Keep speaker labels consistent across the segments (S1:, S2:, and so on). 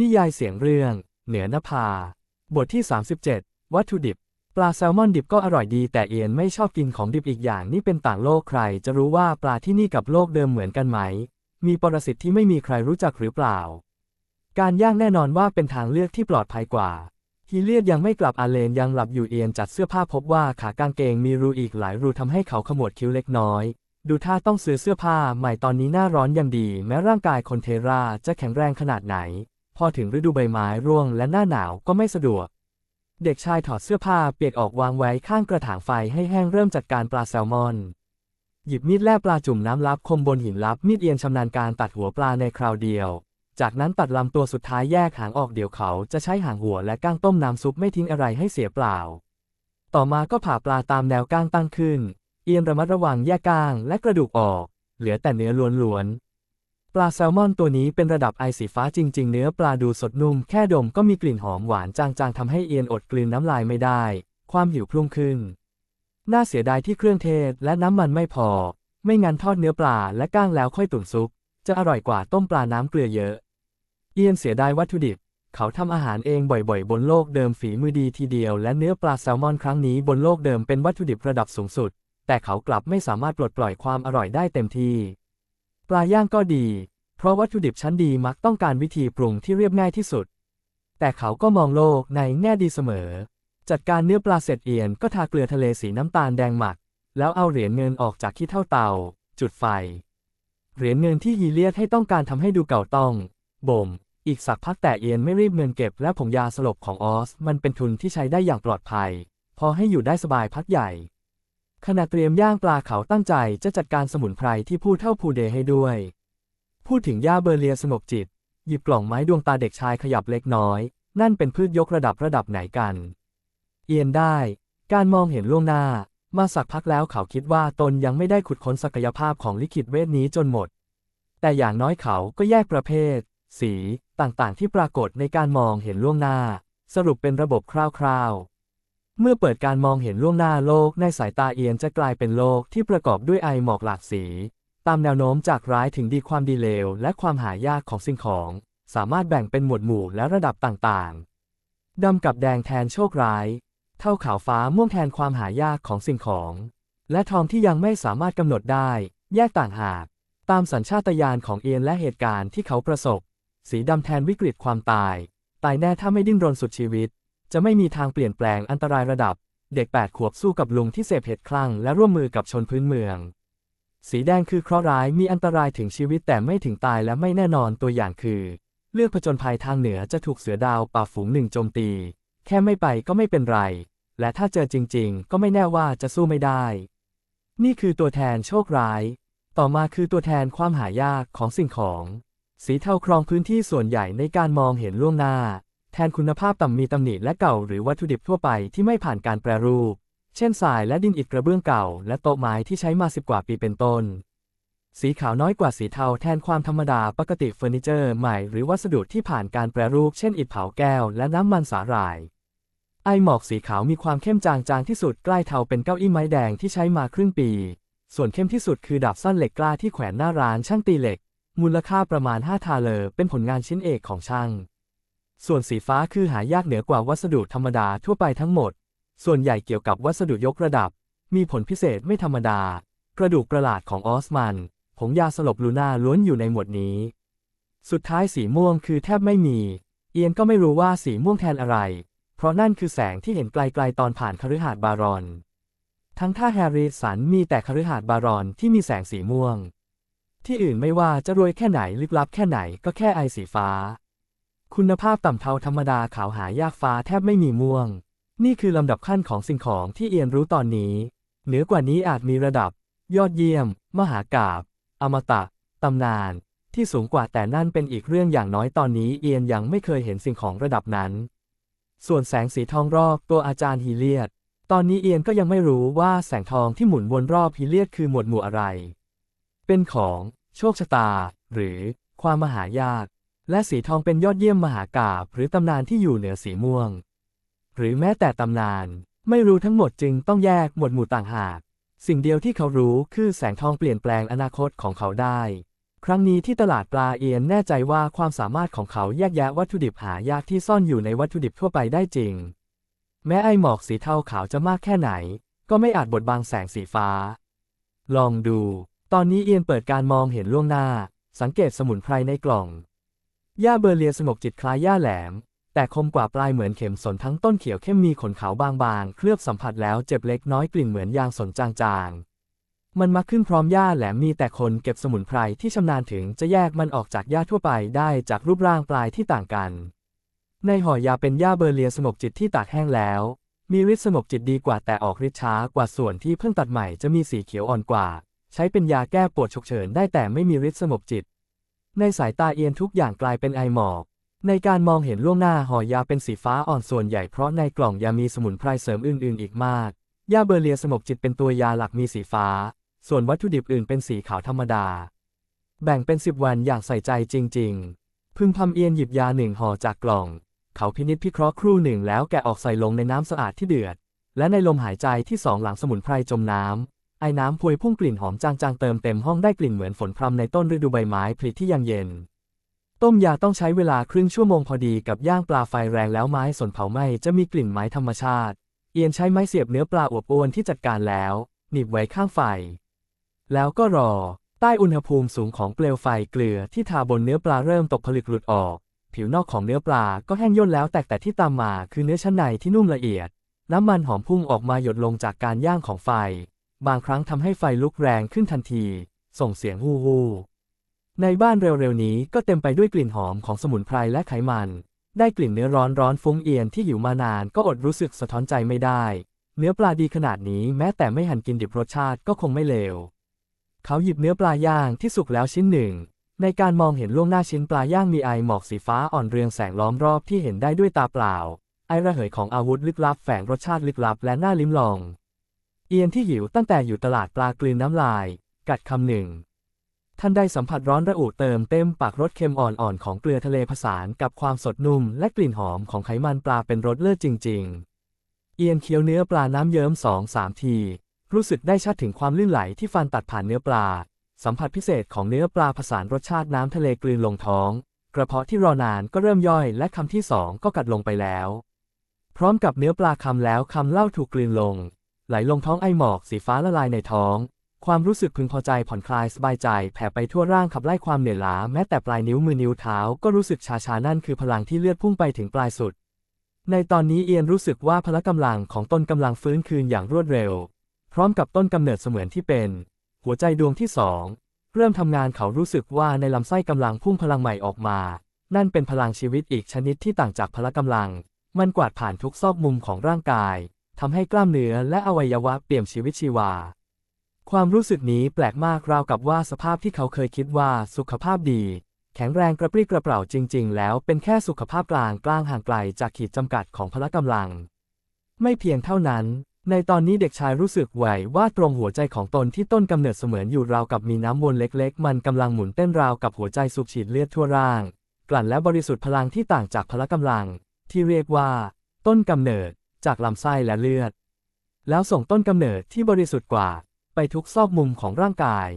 S1: นิยายเสียงเรื่อง เหนือนภา บทที่ 37 วัตถุดิบ ปลาแซลมอนดิบก็อร่อยดี แต่เอียนไม่ชอบกินของดิบอีกอย่างนี่เป็นต่างโลกใคร จะรู้ว่าปลาที่นี่กับโลกเดิมเหมือนกันไหม มีปรสิตที่ไม่มีใครรู้จักหรือเปล่า การย่างแน่นอนว่าเป็นทางเลือกที่ปลอดภัยกว่าฮีเลียดยังไม่กลับอาเลนยังหลับอยู่เอียนจัดเสื้อผ้าพบว่าขากางเกงมีรูอีกหลายรูทำให้เขาขมวดคิ้วเล็กน้อย ดูท่าต้องซื้อเสื้อผ้าใหม่ตอนนี้หน้าร้อนยังดี แม้ร่างกายคนเทราจะแข็งแรงขนาดไหน พอถึงฤดูใบไม้ร่วงและหน้าหนาวก็ไม่สะดวก เด็กชายถอดเสื้อผ้าเปียกออกวางไว้ข้างกระถางไฟให้แห้งเริ่มจัดการปลาแซลมอน หยิบมีดแล่ปลาจุ่มน้ำลับคมบนหินลับมีดเอียนชำนาญการตัดหัวปลาในคราวเดียว จากนั้นตัดลำตัวสุดท้ายแยกหางออกเดี๋ยวเขาจะใช้หางหัวและก้างต้มน้ำซุปไม่ทิ้งอะไรให้เสียเปล่า ต่อมาก็ผ่าปลาตามแนวก้างตั้งขึ้น เอียนระมัดระวังแยกก้างและกระดูกออก เหลือแต่เนื้อล้วนๆ ปลาแซลมอนตัวนี้เป็นระดับไอสีฟ้าจริง ๆ เนื้อปลาดูสดนุ่ม แค่ดมก็มีกลิ่นหอมหวานจางๆทำให้เอียนอดกลืนน้ำลายไม่ได้ ความหิวพุ่งขึ้น น่าเสียดายที่เครื่องเทศและน้ำมันไม่พอ ไม่งั้นทอดเนื้อปลาและก้างแล้วค่อยตุ๋นซุป จะอร่อยกว่าต้มปลาน้ำเกลือเยอะ เอียนเสียดายวัตถุดิบ เขาทำอาหารเองบ่อยๆ บนโลกเดิมฝีมือดีทีเดียว และเนื้อปลาแซลมอนครั้งนี้บนโลกเดิมเป็นวัตถุดิบระดับสูงสุด แต่เขากลับไม่สามารถปลดปล่อยความอร่อยได้เต็มที่ ปลาย่างก็ดี เพราะวัตถุดิบชั้นดีมักต้องการวิธีปรุงที่เรียบง่ายที่สุด แต่เขาก็มองโลกในแง่ดีเสมอ จัดการเนื้อปลาเสร็จเอียนก็ทาเกลือทะเลสีน้ำตาลแดงหมัก แล้วเอาเหรียญเงินออกจากขี้เท่าเตา จุดไฟ เหรียญเงินที่ฮีเลียดให้ต้องการทำให้ดูเก่าต้อง บ่ม อีกสักพักแต่เอียนไม่รีบเงินเก็บ และผงยาสลบของออส มันเป็นทุนที่ใช้ได้อย่างปลอดภัย พอให้อยู่ได้สบายพักใหญ่ ขณะเตรียมย่างปลาเขาตั้งใจจะจัดการสมุนไพรที่พูดเท่าพูเดให้ด้วย พูดถึงย่าเบอร์เลียสงบจิต หยิบกล่องไม้ดวงตาเด็กชายขยับเล็กน้อย นั่นเป็นพืชยกระดับระดับไหนกัน เอียนได้ การมองเห็นล่วงหน้า มาสักพักแล้วเขาคิดว่าตนยังไม่ได้ขุดค้นศักยภาพของลิขิตเวทนี้จนหมด แต่อย่างน้อยเขาก็แยกประเภท สี ต่างๆ ที่ปรากฏในการมองเห็นล่วงหน้า สรุปเป็นระบบคร่าวๆ เมื่อเปิดการมองเห็นล่วงหน้าโลกในสายตาเอียนจะกลายเป็นโลกที่ประกอบด้วยไอหมอกหลากสี ตามแนวโน้มจากร้ายถึงดีความดีเลว และความหายากของสิ่งของ สามารถแบ่งเป็นหมวดหมู่และระดับต่างๆดำกับแดงแทนโชคร้าย เท่าขาวฟ้าม่วงแทนความหายากของสิ่งของ และทองที่ยังไม่สามารถกำหนดได้ แยกต่างหาก ตามสัญชาตญาณของเอียนและเหตุการณ์ที่เขาประสบ สีดำแทนวิกฤตความตาย ตายแน่ถ้าไม่ดิ้นรนสุดชีวิต จะไม่มีทางเปลี่ยนแปลงอันตรายระดับ เด็กแปดขวบสู้กับลุงที่เสพเห็ดคลั่งและร่วมมือกับชนพื้นเมือง สีแดงคือเคราะห์ร้ายมีอันตรายถึงชีวิตแต่ไม่ถึงตายและไม่แน่นอนตัวอย่างคือ เลือกผจญภัยทางเหนือจะถูกเสือดาวป่าฝูงหนึ่งโจมตี แค่ไม่ไปก็ไม่เป็นไร และถ้าเจอจริง ๆ ก็ไม่แน่ว่าจะสู้ไม่ได้ นี่คือตัวแทนโชคร้าย ต่อมาคือตัวแทนความหายากของสิ่งของ สีเทาครองพื้นที่ส่วนใหญ่ในการมองเห็นล่วงหน้า แทนคุณภาพต่ำมีตำหนิและเก่าหรือวัตถุดิบทั่วไปที่ไม่ผ่านการแปรรูป เช่นทรายและดินอิฐกระเบื้องเก่า และโต๊ะไม้ที่ใช้มาสิบกว่าปีเป็นต้น สีขาวน้อยกว่าสีเทาแทนความธรรมดาปกติเฟอร์นิเจอร์ใหม่หรือวัสดุที่ผ่านการแปรรูปเช่นอิฐเผาแก้วและน้ำมันสาหร่าย ไอหมอกสีขาวมีความเข้มจางจางที่สุดใกล้เทาเป็นเก้าอี้ไม้แดงที่ใช้มาครึ่งปี ส่วนเข้มที่สุดคือดาบสั้นเหล็กกล้าที่แขวนหน้าร้านช่างตีเหล็ก มูลค่าประมาณ 5 ทาเลอร์เป็นผลงานชิ้นเอกของช่าง ส่วนสีฟ้าคือหายากเหนือกว่าวัสดุธรรมดาทั่วไปทั้งหมด ส่วนใหญ่เกี่ยวกับวัสดุยกระดับ มีผลพิเศษไม่ธรรมดา กระดูกประหลาดของออสมัน ผงยาสลบลูน่าล้วนอยู่ในหมวดนี้ สุดท้ายสีม่วงคือแทบไม่มี เอียนก็ไม่รู้ว่าสีม่วงแทนอะไร เพราะนั่นคือแสงที่เห็นไกลๆตอนผ่านคฤหาสน์บารอน ทั้งท่าแฮร์ริสันมีแต่คฤหาสน์บารอนที่มีแสงสีม่วง ที่อื่นไม่ว่าจะรวยแค่ไหนลึกลับแค่ไหนก็แค่ไอสีฟ้า คุณภาพต่ำเทาธรรมดาขาวหายากฟ้าแทบไม่มีม่วง นี่คือลำดับขั้นของสิ่งของที่เอียนรู้ตอนนี้ เหนือกว่านี้อาจมีระดับ ยอดเยี่ยม มหากาบอมตะตำนาน ที่สูงกว่าแต่นั่นเป็นอีกเรื่องอย่างน้อยตอนนี้เอียนยังไม่เคยเห็นสิ่งของระดับนั้น ส่วนแสงสีทองรอบตัวอาจารย์ฮีเลียด ตอนนี้เอียนก็ยังไม่รู้ว่าแสงทองที่หมุนวนรอบฮีเลียดคือหมวดหมู่อะไร เป็นของ โชคชะตา หรือ ความมหายาก และสีทองเป็นยอดเยี่ยมมหากาบหรือตำนานที่อยู่เหนือสีม่วง หรือแม้แต่ตำนาน ไม่รู้ทั้งหมดจึงต้องแยกหมวดหมู่ต่างหาก สิ่งเดียวที่เขารู้คือแสงทองเปลี่ยนแปลงอนาคตของเขาได้ ครั้งนี้ที่ตลาดปลาเอียนแน่ใจว่าความสามารถของเขาแยกแยะวัตถุดิบหายากที่ซ่อนอยู่ในวัตถุดิบทั่วไปได้จริง แม้ไอหมอกสีเทาขาวจะมากแค่ไหน ก็ไม่อาจบดบังแสงสีฟ้า ลองดู ตอนนี้เอียนเปิดการมองเห็นล่วงหน้า สังเกตสมุนไพรในกล่อง หญ้าเบอร์เลียสงบจิตคล้ายหญ้าแหลม แต่คมกว่าปลายเหมือนเข็มสนทั้งต้นเขียวเข้มมีขนขาวบางๆ เคลือบสัมผัสแล้วเจ็บเล็กน้อยกลิ่นเหมือนยางสนจางๆ มันมักขึ้นพร้อมหญ้าแหลมมีแต่คนเก็บสมุนไพรที่ชำนาญถึงจะแยกมันออกจากหญ้าทั่วไปได้จากรูปร่างปลายที่ต่างกัน ในห่อยาเป็นหญ้าเบอร์เลียสงบจิตที่ตากแห้งแล้ว มีฤทธิ์สงบจิตดีกว่าแต่ออกฤทธิ์ช้ากว่าส่วนที่เพิ่งตัดใหม่จะมีสีเขียวอ่อนกว่า ใช้เป็นยาแก้ปวดฉุกเฉินได้แต่ไม่มีฤทธิ์สงบจิต ในสายตาเอียนทุกอย่างกลายเป็นไอหมอก ในการมองเห็นล่วงหน้าห่อยาเป็นสีฟ้าอ่อนส่วนใหญ่เพราะในกล่องยามีสมุนไพรเสริมอื่น ๆ อีกมาก ยาเบอร์เลียสงบจิตเป็นตัวยาหลักมีสีฟ้า ส่วนวัตถุดิบอื่นเป็นสีขาวธรรมดา แบ่งเป็นสิบวันอย่างใส่ใจจริง ๆ พึงพำเอียนหยิบยาหนึ่งห่อจากกล่อง เขาพินิจพิเคราะห์ครู่หนึ่งแล้วแกะออกใส่ลงในน้ำสะอาดที่เดือด และในลมหายใจที่สองหลังสมุนไพรจมน้ำ ไอ้น้ำพวยพุ่งกลิ่นหอมจางๆ เติมเต็มห้องได้กลิ่นเหมือนฝนพรำในต้นฤดูใบไม้ผลิที่ยังเย็น ต้มยาต้องใช้เวลาครึ่งชั่วโมงพอดีกับย่างปลาไฟแรงแล้วไม้สนเผาไหม้จะมีกลิ่นไม้ธรรมชาติ เอียนใช้ไม้เสียบเนื้อปลาอวบอ้วนที่จัดการแล้ว หนีบไว้ข้างไฟ แล้วก็รอ ใต้อุณหภูมิสูงของเปลวไฟเกลือที่ทาบนเนื้อปลาเริ่มตกผลึกหลุดออก ผิวนอกของเนื้อปลาก็แห้งย่นแล้วแตกแต่ที่ตามมาคือเนื้อชั้นในที่นุ่มละเอียด น้ำมันหอมพุ่งออกมาหยดลงจากการย่างของไฟ บางครั้งทำให้ไฟลุกแรงขึ้นทันที ส่งเสียงฮู้ฮู้ในบ้านเร็วๆนี้ก็เต็มไปด้วยกลิ่นหอมของสมุนไพรและไขมัน ได้กลิ่นเนื้อร้อนร้อนฟุ้งเอียนที่อยู่มานานก็อดรู้สึกสะท้อนใจไม่ได้ เนื้อปลาดีขนาดนี้แม้แต่ไม่หั่นกินดิบรสชาติก็คงไม่เลว เขาหยิบเนื้อปลาย่างที่สุกแล้วชิ้นหนึ่ง ในการมองเห็นล่วงหน้าชิ้นปลาย่างมีไอหมอกสีฟ้าอ่อนเรืองแสงล้อมรอบที่เห็นได้ด้วยตาเปล่า ไอระเหยของอาวุธลึกลับแฝงรสชาติลึกลับและน่าลิ้มลอง เอียนที่หิวตั้งแต่อยู่ตลาดปลากลืนน้ำลาย กัดคำหนึ่ง ท่านได้สัมผัสร้อนระอุเติมเต็มปากรสเค็มอ่อนๆ ของเกลือทะเลผสานกับความสดนุ่มและกลิ่นหอมของไขมันปลาเป็นรสเลิศจริง ๆ เอียนเคี้ยวเนื้อปลาน้ำเยิ้มสองสามที รู้สึกได้ชัดถึงความลื่นไหลที่ฟันตัดผ่านเนื้อปลา สัมผัสพิเศษของเนื้อปลาผสานรสชาติน้ำทะเลกลืนลงท้อง กระเพาะที่รอนานก็เริ่มย่อยและคำที่สองก็กัดลงไปแล้ว พร้อมกับเนื้อปลาคำแล้วคำเล่าถูกกลืนลง ไหลลงท้องไอหมอกสีฟ้าละลายในท้อง ความรู้สึกพึงพอใจผ่อนคลายสบายใจแผ่ไปทั่วร่างขับไล่ความเหนื่อยล้าแม้แต่ปลายนิ้วมือนิ้วเท้าก็รู้สึกชาชานั่นคือพลังที่เลือดพุ่งไปถึงปลายสุด ในตอนนี้เอียนรู้สึกว่าพละกำลังของตนกำลังฟื้นคืนอย่างรวดเร็ว พร้อมกับต้นกำเนิดเสมือนที่เป็น หัวใจดวงที่สองเริ่มทำงานเขารู้สึกว่าในลำไส้กำลังพุ่งพลังใหม่ออกมา นั่นเป็นพลังชีวิตอีกชนิดที่ต่างจากพละกำลัง มันกวาดผ่านทุกซอกมุมของร่างกาย ทำให้กล้ามเนื้อและอวัยวะเปี่ยมชีวิตชีวา ความรู้สึกนี้แปลกมากราวกับว่าสภาพที่เขาเคยคิดว่าสุขภาพดี แข็งแรงกระปรี้กระเปร่าจริง ๆ แล้วเป็นแค่สุขภาพกลางกลางห่างไกลจากขีดจำกัดของพละกำลัง ไม่เพียงเท่านั้น ในตอนนี้เด็กชายรู้สึกไหวว่าตรงหัวใจของตนที่ต้นกำเนิดเสมือนอยู่ราวกับมีน้ำวนเล็ก ๆ มันกำลังหมุนเต้นราวกับหัวใจสูบฉีดเลือดทั่วร่าง กลั่นและบริสุทธิ์พลังที่ต่างจากพละกำลัง ที่เรียกว่า ต้นกำเนิด จากลำไส้และเลือด แล้วส่งต้นกำเนิดที่บริสุทธิ์กว่า ไปทุกซอกมุมของร่างกาย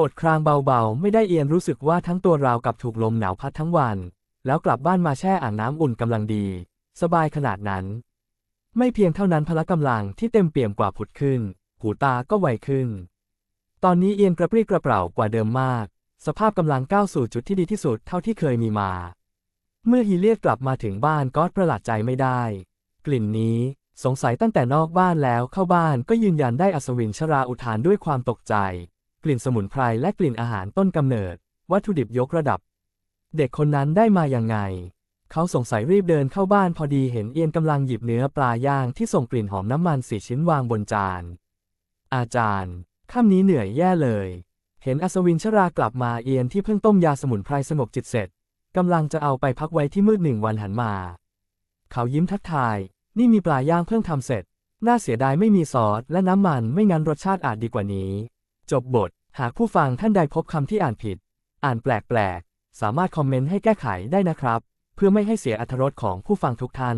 S1: อดครางเบาๆ ไม่ได้เอียนรู้สึกว่าทั้งตัวราวกับถูกลมหนาวพัดทั้งวัน แล้วกลับบ้านมาแช่อ่างน้ำอุ่นกำลังดี สบายขนาดนั้น ไม่เพียงเท่านั้นพละกำลังที่เต็มเปี่ยมกว่าผุดขึ้น หูตาก็ไวขึ้น ตอนนี้เอียนกระปรี้กระเปร่ากว่าเดิมมาก สภาพกำลังก้าวสู่จุดที่ดีที่สุดเท่าที่เคยมีมาเมื่อฮีเลียดกลับมาถึงบ้านก็ประหลาดใจไม่ได้ กลิ่นนี้ สงสัยตั้งแต่นอกบ้านแล้วเข้าบ้านก็ยืนยันได้อัศวินชราอุทานด้วยความตกใจ กลิ่นสมุนไพรและกลิ่นอาหารต้นกำเนิด วัตถุดิบยกระดับ เด็กคนนั้นได้มาอย่างไง เขาสงสัยรีบเดินเข้าบ้านพอดีเห็นเอียนกำลังหยิบเนื้อปลาย่างที่ส่งกลิ่นหอมน้ำมันสี่ชิ้นวางบนจาน อาจารย์ค่ำนี้เหนื่อยแย่เลย เห็นอัศวินชรากลับมาเอียนที่เพิ่งต้มยาสมุนไพรสงบจิตเสร็จกำลังจะเอาไปพักไว้ที่มืดหนึ่งวันหันมา เขายิ้มทักทาย นี่มีปลาย่างเพิ่งทำเสร็จ น่าเสียดายไม่มีซอสและน้ำมันไม่งั้นรสชาติอาจดีกว่านี้ จบบท หากผู้ฟังท่านใดพบคำที่อ่านผิด อ่านแปลกๆ สามารถคอมเมนต์ให้แก้ไขได้นะครับ เพื่อไม่ให้เสียอรรถรสของผู้ฟังทุกท่าน